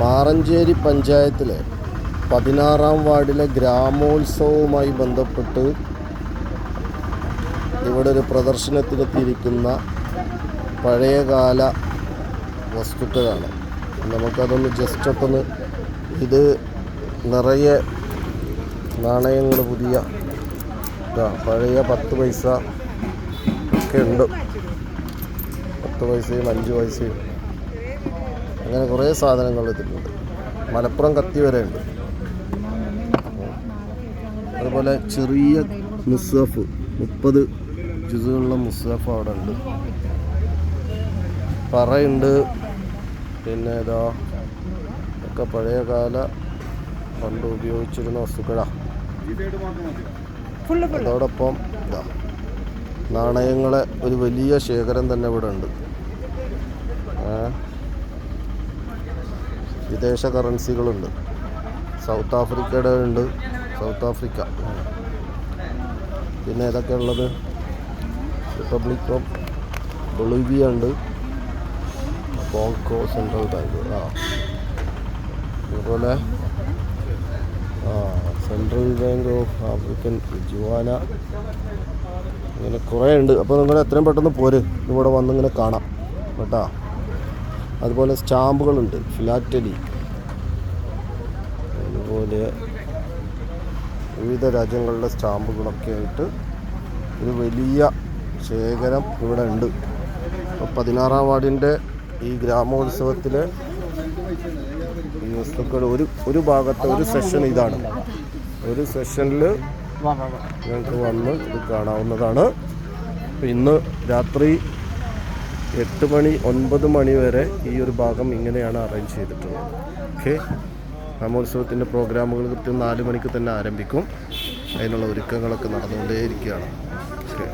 മാറഞ്ചേരി പഞ്ചായത്തിലെ പതിനാറാം വാർഡിലെ ഗ്രാമോത്സവവുമായി ബന്ധപ്പെട്ട് ഇവിടെ ഒരു പ്രദർശനത്തിനെത്തിയിരിക്കുന്ന പഴയകാല വസ്തുക്കളാണ്. നമുക്കതൊന്ന് ജസ്റ്റ് ഒക്കെ ഒന്ന് ഇത് നിറയെ നാണയങ്ങൾ പുതിയ പഴയ പത്ത് പൈസ ഒക്കെ ഉണ്ട്. പത്ത് പൈസയും അഞ്ച് പൈസയും. അങ്ങനെ കുറേ സാധനങ്ങൾ ഇതിലുണ്ട്. മലപ്പുറം കത്തി വരെ ഉണ്ട്. അതുപോലെ ചെറിയ മുസഫ് മുപ്പത് ജുസുകളുള്ള മുസഫ് അവിടെ ഉണ്ട്. പറയുണ്ട് പിന്നെ ഏതാ ഒക്കെ പഴയ കാല പണ്ട് ഉപയോഗിച്ചിരുന്ന വസ്തുക്കളാണ് അതോടൊപ്പം ഇതാ നാണയങ്ങളെ ഒരു വലിയ ശേഖരം തന്നെ ഇവിടെ ഉണ്ട്. ഏ? വിദേശ കറൻസികളുണ്ട് സൗത്ത് ആഫ്രിക്കയുടെ ഉണ്ട് സൗത്ത് ആഫ്രിക്ക. പിന്നെ ഏതൊക്കെ ഉള്ളത് റിപ്പബ്ലിക് ഓഫ് ബൊളീവിയ ഉണ്ട് ബോങ്കോ സെൻട്രൽ ബാങ്ക്. ആ. അതുപോലെ ആ സെൻട്രൽ ബാങ്ക് ഓഫ് ആഫ്രിക്കൻ ജുവാന ഇങ്ങനെ കുറേ ഉണ്ട് അപ്പോൾ നിങ്ങൾ എത്രയും പെട്ടെന്ന് പോര്. ഇവിടെ വന്നിങ്ങനെ കാണാം. കേട്ടോ? അതുപോലെ സ്റ്റാമ്പുകളുണ്ട് ഫിലാറ്റലി. അതുപോലെ വിവിധ രാജ്യങ്ങളുടെ സ്റ്റാമ്പുകളൊക്കെ ആയിട്ട് ഒരു വലിയ ശേഖരം ഇവിടെ ഉണ്ട്. അപ്പോൾ പതിനാറാം വാർഡിന്റെ ഈ ഗ്രാമോത്സവത്തിലെ ഈ വസ്തുക്കൾ ഒരു ഒരു ഭാഗത്തെ ഒരു സെഷൻ ഇതാണ്. ഒരു സെഷനിൽ ഞങ്ങൾക്ക് വന്ന് ഇത് കാണാവുന്നതാണ്. ഇന്ന് രാത്രി എട്ട് മണി ഒൻപത് മണി വരെ ഈ ഒരു ഭാഗം ഇങ്ങനെയാണ് അറേഞ്ച് ചെയ്തിട്ടുള്ളത്. ഓക്കെ ഗ്രാമോത്സവത്തിന്റെ പ്രോഗ്രാമുകൾ കൃത്യം നാല് മണിക്ക് തന്നെ ആരംഭിക്കും. അതിനുള്ള ഒരുക്കങ്ങളൊക്കെ നടന്നുകൊണ്ടേയിരിക്കുകയാണ്. ഓക്കെ